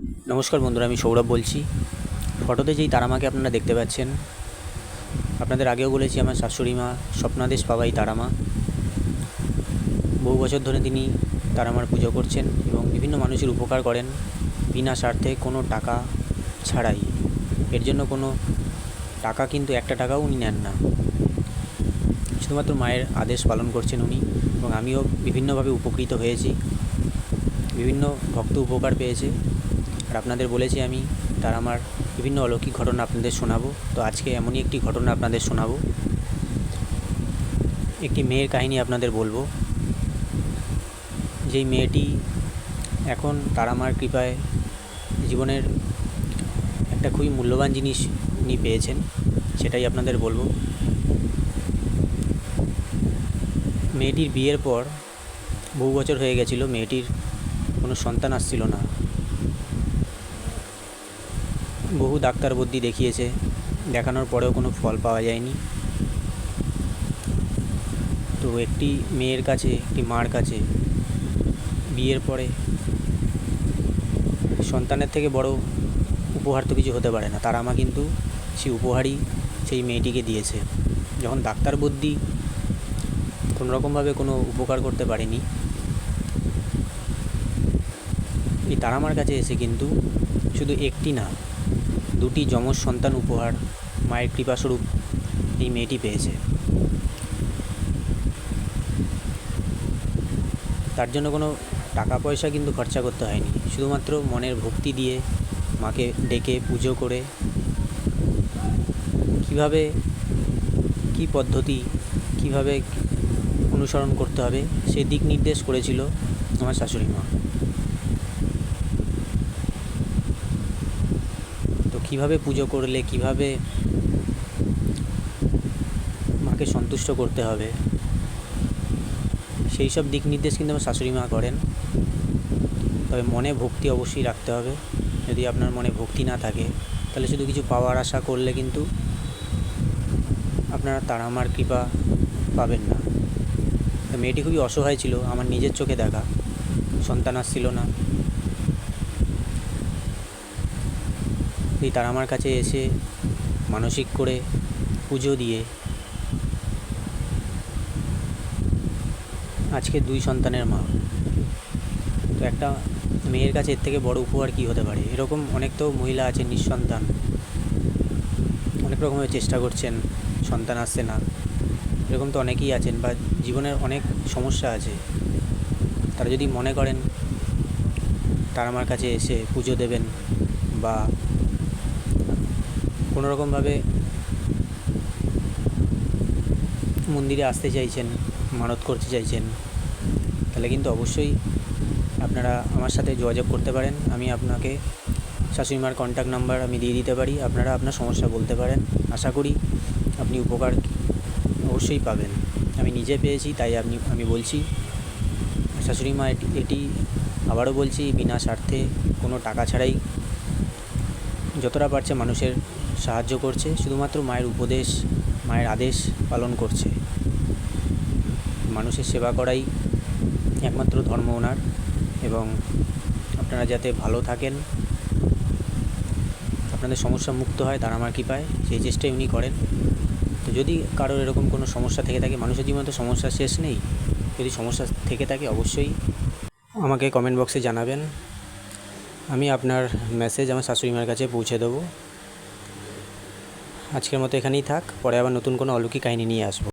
নমস্কার বন্ধুরা, আমি সৌরভ বলছি। ফটোতে যেই তারামাকে আপনারা দেখতে পাচ্ছেন, আপনাদের আগেও বলেছি আমার শাশুড়ি মা স্বপ্নাদেশ পাবাই তারামা। বহু বছর ধরে তিনি তারামার পুজো করছেন এবং বিভিন্ন মানুষের উপকার করেন বিনা স্বার্থে কোনো টাকা ছাড়াই। এর জন্য কোনো টাকা কিন্তু একটা টাকাও উনি নেন না। শুধুমাত্র মায়ের আদেশ পালন করছেন উনি এবং আমিও বিভিন্নভাবে উপকৃত হয়েছি। বিভিন্ন ভক্ত উপকার পেয়েছে। আর আপনাদের বলেছি আমি, তার আমার বিভিন্ন অলৌকিক ঘটনা আপনাদের শোনাবো। তো আজকে এমনই একটি ঘটনা আপনাদের শোনাবো। একটি মেয়ের কাহিনী আপনাদের বলব। যেই মেয়েটি এখন তারামার কৃপায় জীবনের একটা খুবই মূল্যবান জিনিস উনি পেয়েছেন, সেটাই আপনাদের বলব। মেয়েটির বিয়ের পর বহু বছর হয়ে গেছিল, মেয়েটির কোনো সন্তান আসছিল না। বহু ডাক্তার বুদ্ধি দেখিয়েছে। দেখানোর পরেও কোনো ফল পাওয়া যায়নি। তো একটি মেয়ের কাছে, একটি মার কাছে বিয়ের পরে সন্তানের থেকে বড় উপহার তো কিছু হতে পারে না। তার আমা কিন্তু সেই উপহারই সেই মেয়েটিকে দিয়েছে। যখন ডাক্তার বুদ্ধি কোনো রকমভাবে কোনো উপকার করতে পারেনি, এই তারামার কাছে এসে কিন্তু শুধু একটি না দুটি যমজ সন্তান উপহার মায়ের কৃপাস্বরূপ এই মেয়েটি পেয়েছে। তার জন্য কোনো টাকা পয়সা কিন্তু খরচা করতে হয়নি। শুধুমাত্র মনের ভক্তি দিয়ে মাকে ডেকে পুজো করে কীভাবে, কি পদ্ধতি, কীভাবে অনুসরণ করতে হবে সেই দিক নির্দেশ করেছিল আমার শাশুড়ি মা তো কীভাবে পুজো করলে, কীভাবে মাকে সন্তুষ্ট করতে হবে, সেই সব দিক নির্দেশ কিন্তু আমার শাশুড়ি মা করেন। তবে মনে ভক্তি অবশ্যই রাখতে হবে। যদি আপনার মনে ভক্তি না থাকে, তাহলে শুধু কিছু পাওয়ার আশা করলে কিন্তু আপনারা তারা আমার কৃপা পাবেন না। মেয়েটি খুবই অসহায় ছিল, আমার নিজের চোখে দেখা, সন্তান আসছিল না। এই তারা আমার কাছে এসে মানসিক করে পুজো দিয়ে আজকে দুই সন্তানের মা। তো একটা মেয়ের কাছে এর থেকে বড় উপহার কী হতে পারে? এরকম অনেক তো মহিলা আছে, নিঃসন্তান। অনেক রকমের চেষ্টা করছেন, সন্তান আসছে না। এরকম তো অনেকেই আছেন, বা জীবনের অনেক সমস্যা আছে। তারা যদি মনে করেন, তারা আমার কাছে এসে পুজো দেবেন বা কোনো রকমভাবে মন্দিরে আসতে চাইছেন মানত করতে চাইছেন, তাহলে কিন্তু অবশ্যই আপনারা আমার সাথে যোগাযোগ করতে পারেন। আমি আপনাকে শাশুড়িমার কন্ট্যাক্ট নাম্বার আমি দিয়ে দিতে পারি। আপনারা আপনার সমস্যা বলতে পারেন। আশা করি আপনি উপকার অবশ্যই পাবেন। আমি নিজে পেয়েছি, তাই আপনি, আমি বলছি শাশুড়ি মা এটি এটি আবারও বলছি, বিনা স্বার্থে কোনো টাকা ছাড়াই যতটা পারছে মানুষের সাহায্য করছে, শুধুমাত্র মায়ের উপদেশ, মায়ের আদেশ পালন করছে। মানুষের সেবা করাই একমাত্র ধর্ম ওনার এবং আপনারা যাতে ভালো থাকেন, আপনাদের সমস্যা মুক্ত হয়, তারা আমার কৃপায় সেই চেষ্টাই উনি করেন। তো যদি কারোর এরকম কোনো সমস্যা থেকে থাকে, মানুষের জীবনে তো সমস্যা শেষ নেই, যদি সমস্যা থেকে থাকে অবশ্যই আমাকে কমেন্ট বক্সে জানাবেন। আমি আপনার মেসেজ আমার শাশুড়ি মার কাছে পৌঁছে দেবো। আজকের মতো এখানেই থাক পরে আবার নতুন কোনো অলৌকিক কাহিনী নিয়ে আসব।